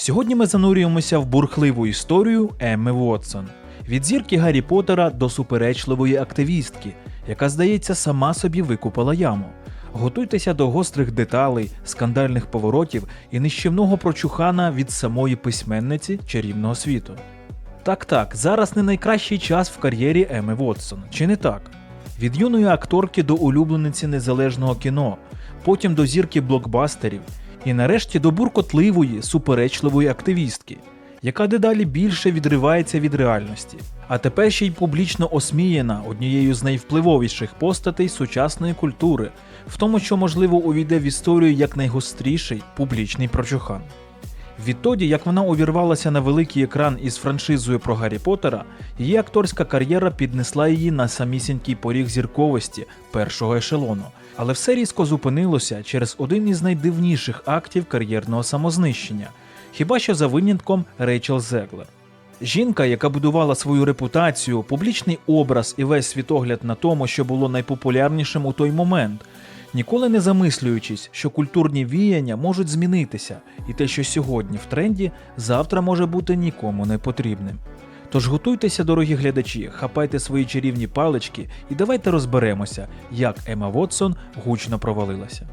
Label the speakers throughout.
Speaker 1: Сьогодні ми занурюємося в бурхливу історію Емми Вотсон. Від зірки Гаррі Поттера до суперечливої активістки, яка, здається, сама собі викупила яму. Готуйтеся до гострих деталей, скандальних поворотів і нищівного прочухана від самої письменниці чарівного світу. Так так, зараз не найкращий час в кар'єрі Еми Вотсон, чи не так? Від юної акторки до улюблениці незалежного кіно, потім до зірки блокбастерів, і нарешті до буркотливої, суперечливої активістки, яка дедалі більше відривається від реальності, а тепер ще й публічно осміяна однією з найвпливовіших постатей сучасної культури, в тому, що можливо увійде в історію як найгостріший публічний прочухан. Відтоді, як вона увірвалася на великий екран із франшизою про Гаррі Поттера, її акторська кар'єра піднесла її на самісінький поріг зірковості першого ешелону. Але все різко зупинилося через один із найдивніших актів кар'єрного самознищення, хіба що за винятком Рейчел Зеглер. Жінка, яка будувала свою репутацію, публічний образ і весь світогляд на тому, що було найпопулярнішим у той момент, ніколи не замислюючись, що культурні віяння можуть змінитися, і те, що сьогодні в тренді, завтра може бути нікому не потрібним. Тож готуйтеся, дорогі глядачі, хапайте свої чарівні палички і давайте розберемося, як Ема Вотсон гучно провалилася.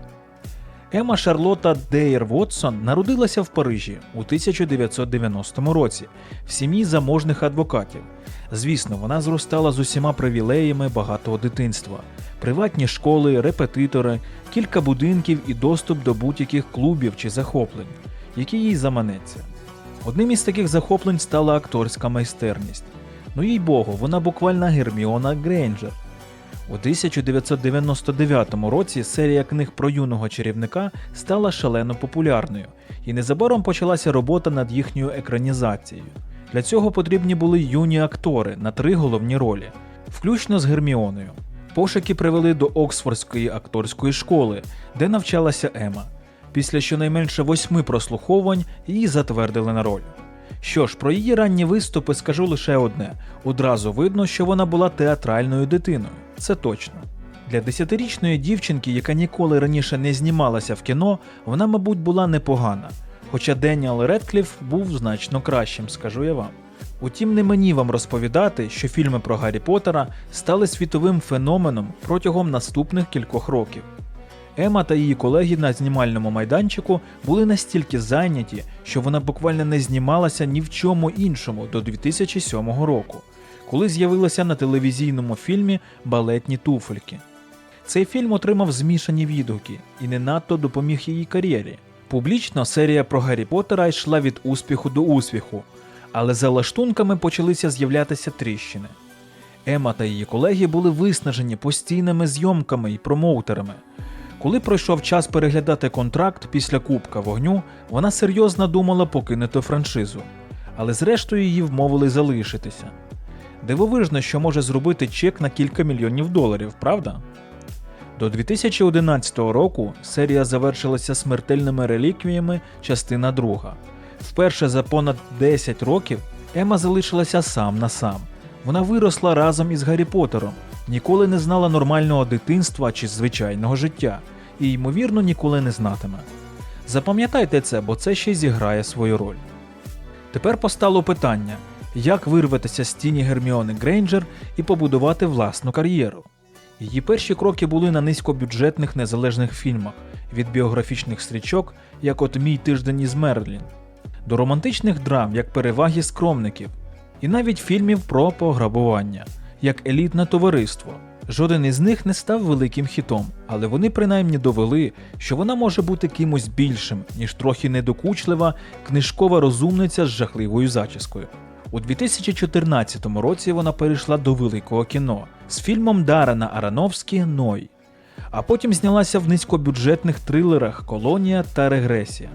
Speaker 1: Ема Шарлота Дейр Вотсон народилася в Парижі у 1990 році в сім'ї заможних адвокатів. Звісно, вона зростала з усіма привілеями багатого дитинства: приватні школи, репетитори, кілька будинків і доступ до будь-яких клубів чи захоплень, які їй заманеться. Одним із таких захоплень стала акторська майстерність. Ну їй богу, вона буквально Герміона Грейнджер. У 1999 році серія книг про юного чарівника стала шалено популярною, і незабаром почалася робота над їхньою екранізацією. Для цього потрібні були юні актори на три головні ролі, включно з Герміоною. Пошуки привели до Оксфордської акторської школи, де навчалася Ема. Після щонайменше восьми прослуховувань її затвердили на роль. Що ж, про її ранні виступи скажу лише одне: одразу видно, що вона була театральною дитиною. Це точно. Для десятирічної дівчинки, яка ніколи раніше не знімалася в кіно, вона, мабуть, була непогана. Хоча Деніел Редкліф був значно кращим, скажу я вам. Утім, не мені вам розповідати, що фільми про Гаррі Поттера стали світовим феноменом протягом наступних кількох років. Ема та її колеги на знімальному майданчику були настільки зайняті, що вона буквально не знімалася ні в чому іншому до 2007 року, коли з'явилася на телевізійному фільмі Балетні туфельки. Цей фільм отримав змішані відгуки і не надто допоміг її кар'єрі. Публічно серія про Гаррі Поттера йшла від успіху до успіху, але за лаштунками почалися з'являтися тріщини. Ема та її колеги були виснажені постійними зйомками і промоутерами. Коли пройшов час переглядати контракт після Кубка вогню, вона серйозно думала покинути франшизу, але зрештою її вмовили залишитися. Дивовижно, що може зробити чек на кілька мільйонів доларів, правда? До 2011 року серія завершилася смертельними реліквіями частина 2. Вперше за понад 10 років Ема залишилася сам на сам. Вона виросла разом із Гаррі Поттером, ніколи не знала нормального дитинства чи звичайного життя, і, ймовірно, ніколи не знатиме. Запам'ятайте це, бо це ще зіграє свою роль. Тепер постало питання, як вирватися з тіні Герміони Грейнджер і побудувати власну кар'єру. Її перші кроки були на низькобюджетних незалежних фільмах від біографічних стрічок, як от Мій тиждень із Мерлін, до романтичних драм, як переваги скромників, і навіть фільмів про пограбування, як елітне товариство. Жоден із них не став великим хітом, але вони принаймні довели, що вона може бути кимось більшим, ніж трохи недокучлива книжкова розумниця з жахливою зачіскою. У 2014 році вона перейшла до великого кіно з фільмом Дарана Аронофскі Ной, а потім знялася в низькобюджетних трилерах Колонія та Регресія.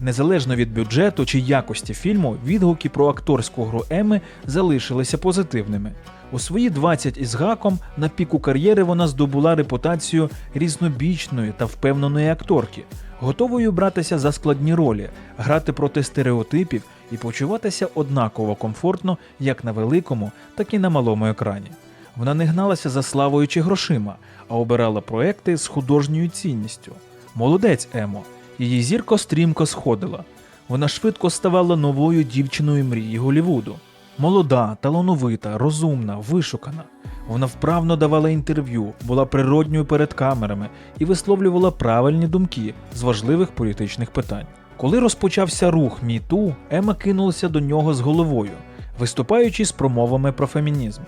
Speaker 1: Незалежно від бюджету чи якості фільму, відгуки про акторську гру Еми залишилися позитивними. У свої 20 із гаком на піку кар'єри вона здобула репутацію різнобічної та впевненої акторки, готовою братися за складні ролі, грати проти стереотипів і почуватися однаково комфортно як на великому, так і на малому екрані. Вона не гналася за славою чи грошима, а обирала проекти з художньою цінністю. Молодець Емо, її зірко стрімко сходила. Вона швидко ставала новою дівчиною мрії Голівуду. Молода, талановита, розумна, вишукана. Вона вправно давала інтерв'ю, була природньою перед камерами і висловлювала правильні думки з важливих політичних питань. Коли розпочався рух МІТУ, Ема кинулася до нього з головою, виступаючи з промовами про фемінізм,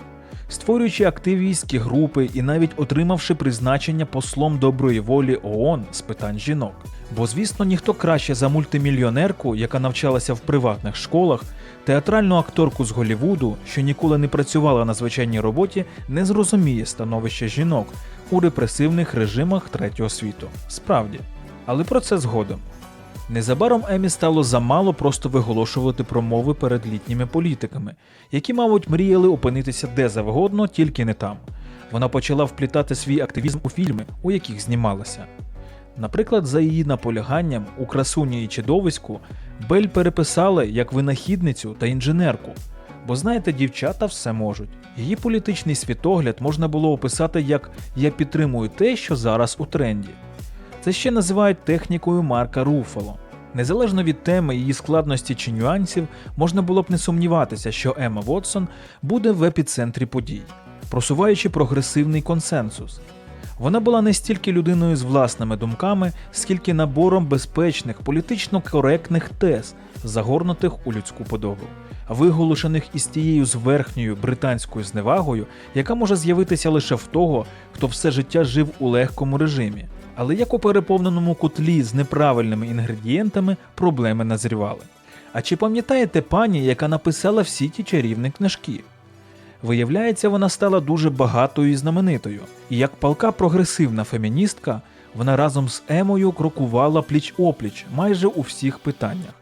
Speaker 1: створюючи активістські групи і навіть отримавши призначення послом доброї волі ООН з питань жінок. Бо, звісно, ніхто краще за мультимільйонерку, яка навчалася в приватних школах, театральну акторку з Голлівуду, що ніколи не працювала на звичайній роботі, не зрозуміє становище жінок у репресивних режимах третього світу. Справді. Але про це згодом. Незабаром Емі стало замало просто виголошувати промови перед літніми політиками, які, мабуть, мріяли опинитися де завгодно, тільки не там. Вона почала вплітати свій активізм у фільми, у яких знімалася. Наприклад, за її наполяганням у красуні і чудовиську Бель переписали як винахідницю та інженерку. Бо знаєте, дівчата все можуть. Її політичний світогляд можна було описати як Я підтримую те, що зараз у тренді. Це ще називають технікою Марка Руфало. Незалежно від теми, її складності чи нюансів, можна було б не сумніватися, що Емма Вотсон буде в епіцентрі подій, просуваючи прогресивний консенсус. Вона була не стільки людиною з власними думками, скільки набором безпечних, політично коректних тез, загорнутих у людську подобу, виголошених із тією зверхньою британською зневагою, яка може з'явитися лише в того, хто все життя жив у легкому режимі. Але як у переповненому котлі з неправильними інгредієнтами проблеми назрівали. А чи пам'ятаєте пані, яка написала всі ті чарівні книжки? Виявляється, вона стала дуже багатою і знаменитою, і як палка прогресивна феміністка, вона разом з Емою крокувала пліч опліч майже у всіх питаннях.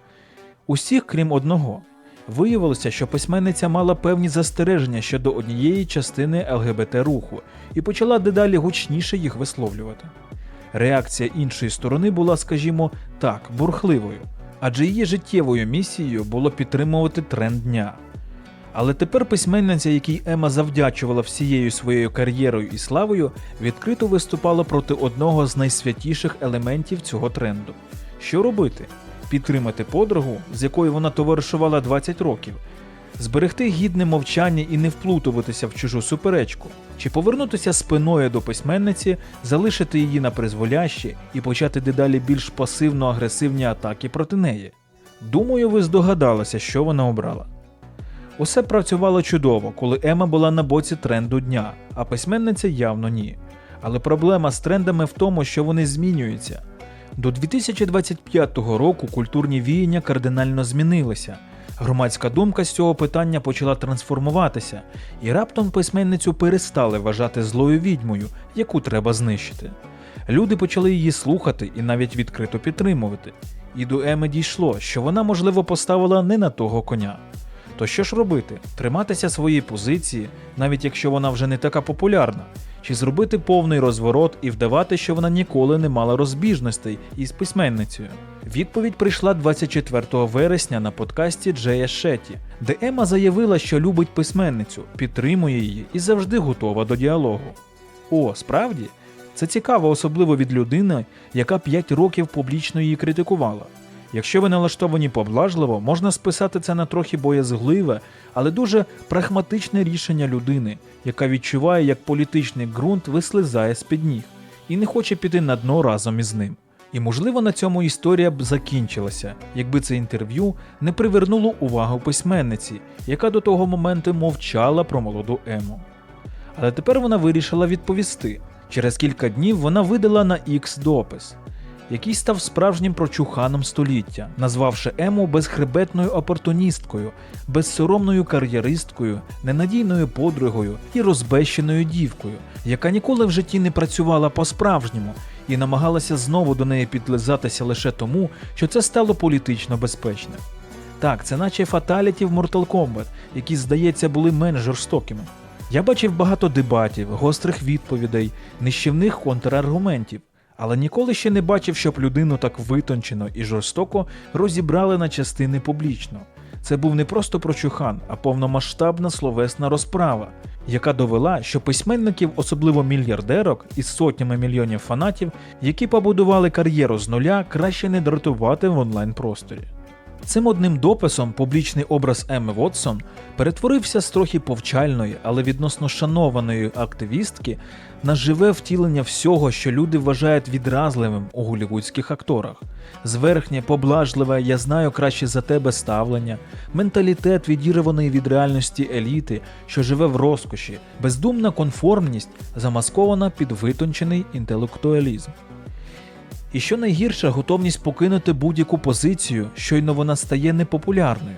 Speaker 1: Усіх, крім одного. Виявилося, що письменниця мала певні застереження щодо однієї частини ЛГБТ руху і почала дедалі гучніше їх висловлювати. Реакція іншої сторони була, скажімо так, бурхливою, адже її життєвою місією було підтримувати тренд дня. Але тепер письменниця, якій Ема завдячувала всією своєю кар'єрою і славою, відкрито виступала проти одного з найсвятіших елементів цього тренду. Що робити? Підтримати подругу, з якою вона товаришувала 20 років, зберегти гідне мовчання і не вплутуватися в чужу суперечку, чи повернутися спиною до письменниці, залишити її на призволяще і почати дедалі більш пасивно-агресивні атаки проти неї. Думаю, ви здогадалися, що вона обрала. Усе працювало чудово, коли Ема була на боці тренду дня, а письменниця явно ні. Але проблема з трендами в тому, що вони змінюються. До 2025 року культурні віяння кардинально змінилися. Громадська думка з цього питання почала трансформуватися, і раптом письменницю перестали вважати злою відьмою, яку треба знищити. Люди почали її слухати і навіть відкрито підтримувати. І до Еми дійшло, що вона, можливо, поставила не на того коня. То що ж робити? Триматися своєї позиції, навіть якщо вона вже не така популярна, чи зробити повний розворот і вдавати, що вона ніколи не мала розбіжностей із письменницею? Відповідь прийшла 24 вересня на подкасті Джея Шеті, де Ема заявила, що любить письменницю, підтримує її і завжди готова до діалогу. О, справді? Це цікаво, особливо від людини, яка 5 років публічно її критикувала. Якщо ви налаштовані поблажливо, можна списати це на трохи боязгливе, але дуже прагматичне рішення людини, яка відчуває, як політичний ґрунт вислизає з-під ніг і не хоче піти на дно разом із ним. І можливо на цьому історія б закінчилася, якби це інтерв'ю не привернуло увагу письменниці, яка до того моменту мовчала про молоду Ему. Але тепер вона вирішила відповісти. Через кілька днів вона видала на X допис, який став справжнім прочуханом століття, назвавши Ему безхребетною опортуністкою, безсоромною кар'єристкою, ненадійною подругою і розбещеною дівкою, яка ніколи в житті не працювала по-справжньому і намагалася знову до неї підлизатися лише тому, що це стало політично безпечним. Так, це наче фаталіті в Mortal Kombat, які, здається, були менш жорстокими. Я бачив багато дебатів, гострих відповідей, нищівних контраргументів, але ніколи ще не бачив, щоб людину так витончено і жорстоко розібрали на частини публічно. Це був не просто прочухан, а повномасштабна словесна розправа, яка довела, що письменників, особливо мільярдерок із сотнями мільйонів фанатів, які побудували кар'єру з нуля, краще не дратувати в онлайн просторі. Цим одним дописом публічний образ Емми Вотсон перетворився з трохи повчальної, але відносно шанованої активістки на живе втілення всього, що люди вважають відразливим у голівудських акторах. Зверхнє, поблажливе, я знаю краще за тебе ставлення, менталітет відірваний від реальності еліти, що живе в розкоші, бездумна конформність, замаскована під витончений інтелектуалізм. І що найгірше, готовність покинути будь-яку позицію, щойно вона стає непопулярною.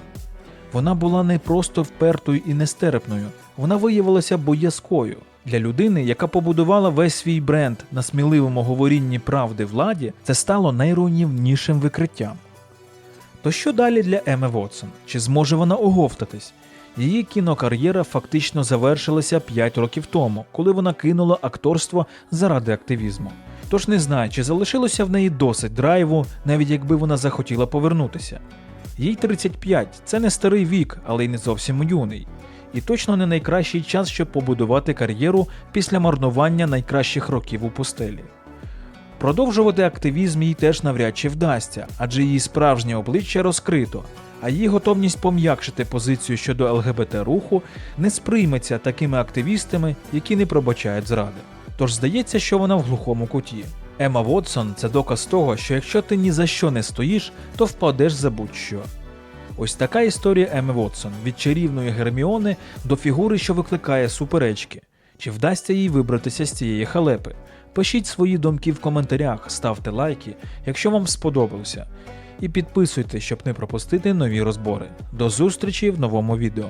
Speaker 1: Вона була не просто впертою і нестерпною, вона виявилася боязкою. Для людини, яка побудувала весь свій бренд на сміливому говорінні правди владі, це стало найруйнівнішим викриттям. То що далі для Еми Вотсон? Чи зможе вона оговтатись? Її кінокар'єра фактично завершилася 5 років тому, коли вона кинула акторство заради активізму. Тож не знаю, чи залишилося в неї досить драйву, навіть якби вона захотіла повернутися. Їй 35, це не старий вік, але й не зовсім юний. І точно не найкращий час, щоб побудувати кар'єру після марнування найкращих років у пустелі. Продовжувати активізм їй теж навряд чи вдасться, адже її справжнє обличчя розкрито, а її готовність пом'якшити позицію щодо ЛГБТ руху не сприйметься такими активістами, які не пробачають зради. Тож здається, що вона в глухому куті. Ема Вотсон це доказ того, що якщо ти ні за що не стоїш, то впадеш за будь-що. Ось така історія Еми Вотсон від чарівної Герміони до фігури, що викликає суперечки. Чи вдасться їй вибратися з цієї халепи? Пишіть свої думки в коментарях, ставте лайки, якщо вам сподобався. І підписуйтесь, щоб не пропустити нові розбори. До зустрічі в новому відео.